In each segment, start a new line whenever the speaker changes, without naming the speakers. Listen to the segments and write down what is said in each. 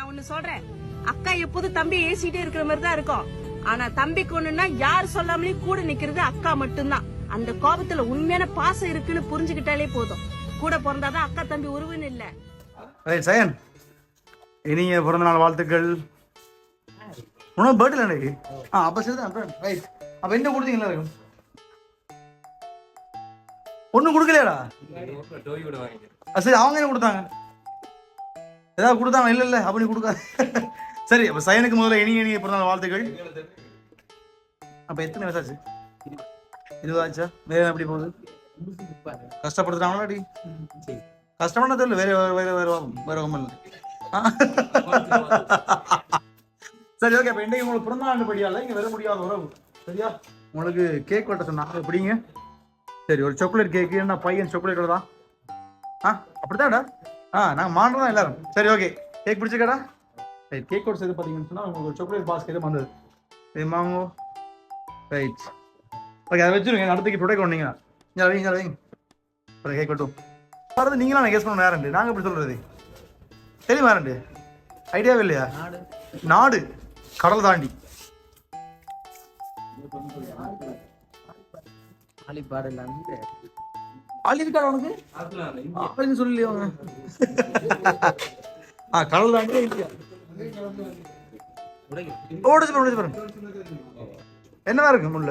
நான் ஒண்ணு சொல்றேன். அக்கா எப்போதும் தம்பி ஏசிட்டே இருக்கிற மாதிரி தான் இருக்கும். ஆனா தம்பிக்கு ஒண்ணுன்னா யார் சொல்லாமலே கூட நிக்கிறது அக்கா மட்டும்தான். அந்த கோபத்துல உண்மையான பாசம் இருக்குன்னு புரிஞ்சுக்கிட்டாலே போதும். கூட பிறந்தாதான் அக்கா தம்பி உருவன்னு இல்ல.
ரைட் சயன். இனிய பிறந்தநாள் வாழ்த்துக்கள். உனக்கு பர்த்டே அன்னைக்கு? ஆ அப்போ சரி ரைட் அப்போ என்ன கொடுத்தீங்களா இருக்கும் ஒன்றும் கொடுக்கலையாடா? சரி அவங்க என்ன கொடுத்தாங்க? ஏதாவது கொடுத்தாங்க இல்லை இல்லை அப்படி கொடுக்காது. சரி அப்போ சயனுக்கு முதல்ல இனிய இனிய பிறந்தநாள் வாழ்த்துக்கள். அப்போ எத்தனை வயசாச்சு? இருபதாச்சா? வேற எப்படி போகுது? கஷ்டப்படுத்துறாங்களா டி? கஷ்டமான தெரியல வேற வேற வேற வேற வேற ஒன்றும் இல்லை. சரி ஓகே இப்போ இன்றைக்கு உங்களுக்கு பிறந்த ஆண்டு படியால இங்கே வர முடியாத உறவு. சரியா? உங்களுக்கு கேக் வெட்ட சொன்னாங்க எப்படிங்க சரி ஒரு சாக்லேட் கேக்கு என்ன பையன் சாக்லேட் தான் ஆ அப்படிதான்டா ஆ நாங்கள் மாண்டோம் தான் எல்லாரும். சரி ஓகே கேக் பிடிச்சிக்கடா ரைட் கேக்கோட சேர்த்து பார்த்தீங்கன்னு சொன்னால் உங்களுக்கு ஒரு சாக்லேட் பாஸ்கெட் வந்தது இது மாங்கோ ரைட் ஓகே அதை வச்சுருங்க. அடுத்துக்கு டுடே கொண்டீங்க இங்கே வைங்க இங்கே வைங்க. அப்புறம் கேக் வெட்டும் வரது நீங்களா நான் கேஸ் பண்ண நேரம் நாங்கள் எப்படி சொல்கிறது தெரியுமா ரெண்டு? ஐடியாவே இல்லையா? நாடு. கடல் தாண்டி. ஆள் இருக்காடா உனக்கு? அப்படின்னு சொல்லி அவங்க ஆ கடல் தாண்டி இல்லையா உடச்சு பாருங்க உடச்சு பாருங்க என்னதான் இருக்கு முள்ள?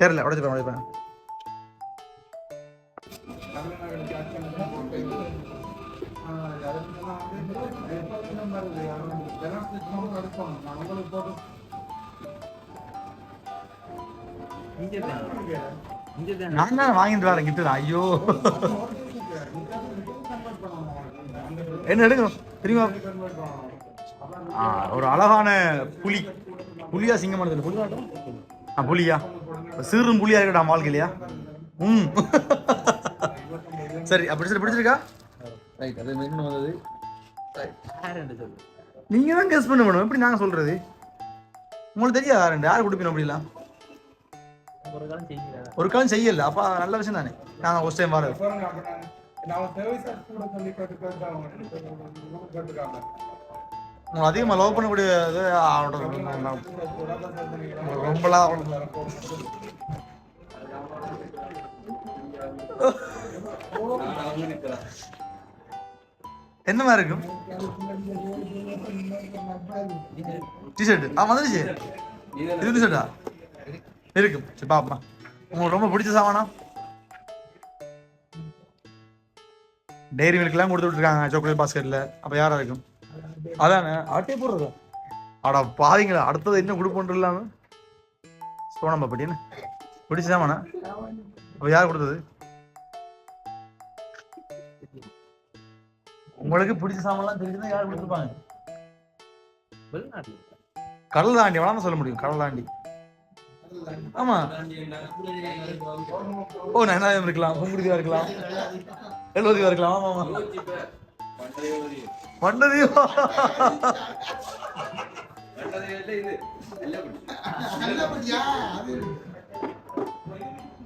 தெரியல உடச்சு பாருங்க உடச்சு பாருங்க நான் தான் வாங்கிட்டு வரேன் கிட்ட ஐயோ. என்ன எடுக்கணும்? தெரியுமா? ஆ, ஒரு அழகான புலி. புலியா சிங்கமான தெரியல புலியா ஆ புலியா. சிறும் புலியா இருக்கடா வாழ்க்கையிலையா? ம். சரி அப்படி சரி பிடிச்சிருக்கா? ரைட் அது மென்னு வந்தது? நீங்க தான் கெஸ் பண்ண வேணும். எப்படி நாங்க சொல்றது? உங்களுக்கு தெரியாதா ரெண்டு யார் கொடுப்பீங்க அப்படிலாம்? ஒரு காலம் செய்யல. அப்ப நல்ல விஷயம் தானே. நான் ஃபர்ஸ்ட் டைம் வர அதிகமாக அதிகமா லவ் பண்ணக்கூடிய இது ரொம்பலாம் என்ன மாதிரி இருக்கும்? டிஷர்ட் ஆ வந்துருச்சு. இது டிஷர்ட்டா இருக்கும் சரி பாப்பா உங்களுக்கு ரொம்ப பிடிச்ச சாமானா? டெய்ரி மில்க்லாம் கொடுத்து விட்டுருக்காங்க சாக்லேட் பாஸ்கெட்ல அப்ப யாரா இருக்கும் அதானே? ஆட்டே போடுறதா? அடா பாவீங்களா அடுத்தது என்ன கொடுப்போன்ற இல்லாம. சோனம் பாப்பட்டி என்ன? பிடிச்ச சாமானா? அப்ப யார் கொடுத்தது? உங்களுக்கு பிடிச்ச சாமான்லாம் தெரிஞ்சுதான் யார் கொடுத்துருப்பாங்க? கடல் தாண்டி வேணாம் சொல்ல முடியும். கடல் தாண்டி. ஆமா. ஓ நயனாயம் இருக்கலாம். பொங்குடிதிவா இருக்கலாம். எழுபதிவா இருக்கலாம். ஆமா ஆமா. மண்டதிவா?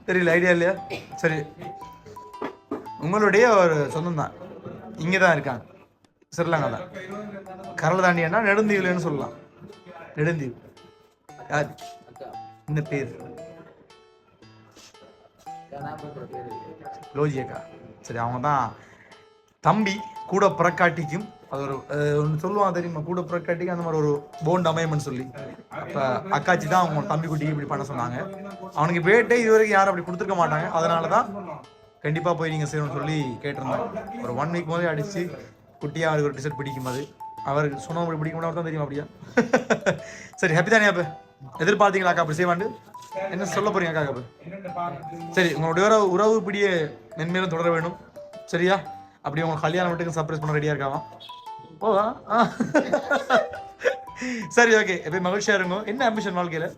தெரியல ஐடியா இல்லையா? சரி. உங்களுடைய ஒரு சொந்தம் தான் இங்கே தான் இருக்காங்க சிறிலங்கா தான் கடல் தாண்டியன்னா நெடுந்தீவுலன்னு சொல்லலாம். நெடுந்தீவு. யார்? இந்த பேர் லோஜி அக்கா சரி அவங்க தான் தம்பி கூட புறக்காட்டிக்கும். அது ஒரு ஒண்ணு சொல்லுவாங்க தெரியுமா? கூட புறக்காட்டிக்கு அந்த மாதிரி ஒரு போண்ட் அமையம்னு சொல்லி. அப்போ அக்காச்சி தான் அவங்க தம்பி குட்டிக்கு இப்படி பண்ண சொன்னாங்க. அவனுக்கு பேட்டே இது வரைக்கும் யாரும் அப்படி கொடுத்துருக்க மாட்டாங்க. அதனால தான் கண்டிப்பாக போய் நீங்கள் செய்யணும்னு சொல்லி கேட்டிருந்தாங்க ஒரு ஒன் வீக் முதலே அடிச்சு குட்டியாக அவருக்கு ஒரு டிஷர்ட் பிடிக்கும் அது. அவருக்கு சொன்ன அப்படி பிடிக்கும் தான் தெரியும் அப்படியா? சரி ஹாப்பி தானே அப்போ? எதிர்பார்த்தீங்களா அக்கா அப்படி செய்வாண்டு என்ன சொல்ல போறீங்க அக்கா அப்படி சரி உங்களுடைய உறவு உறவு இப்படியே மென்மேலும் தொடர வேணும். சரியா? அப்படி உங்க கல்யாணம் வீட்டுக்கு சர்ப்ரைஸ் பண்ண ரெடியா இருக்காமா போவா? சரி ஓகே எப்பயும் மகிழ்ச்சியா இருங்க. என்ன அம்பிஷன் வாழ்க்கையில?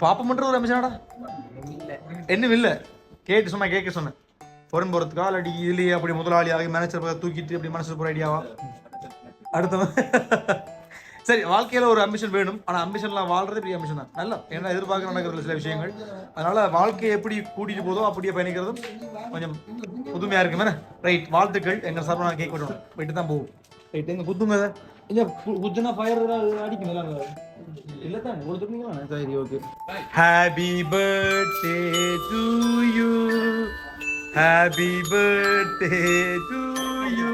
பாப்பா மட்டும் ஒரு அம்பிஷனாடா என்னும் இல்ல. கேட்டு சொன்ன கேட்க சொன்னேன். பொருள் போறதுக்கா இல்லாட்டி இதுலயே அப்படி முதலாளி ஆகி மேனேஜர் தூக்கிட்டு அப்படி மனசு போற ஐடியாவா அடுத்தவன் சரி வாழ்க்கையில ஒரு அம்பிஷன் வேணும் ஆனா அம்பிஷன்லாம் வாழ்றது பெரிய அம்பிஷன் தான் நல்லா ஏன்னா எதிர்பார்க்க நடக்கிறது சில விஷயங்கள் அதனால வாழ்க்கையை எப்படி கூட்டிட்டு போதோ அப்படியே பயணிக்கிறதும் கொஞ்சம் புதுமையா இருக்கு மேடம் ரைட் வாழ்த்துக்கள் எங்க சார்பா நான் கேக் வெட்டணும் வெட்டு தான் போகும் ரைட் எங்க குத்துங்க அதை இல்ல கு- குத்துனா ஃபயர் அடிக்கும் இல்ல தான் உங்களுக்கு துணிங்களா சரி okay happy birthday to you happy birthday to you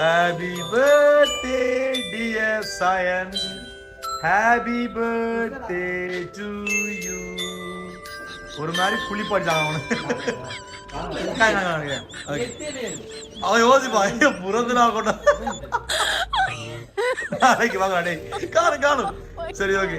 happy birthday Sayan happy birthday to you ஒரு மாதிரி புளிப்பாடிச்சாங்க அவனுக்கு அவன். யோசிப்பா ஐயோ புறந்துனா கொண்டா நாளைக்கு வாங்க டேய் காணும் காணும். சரி ஓகே.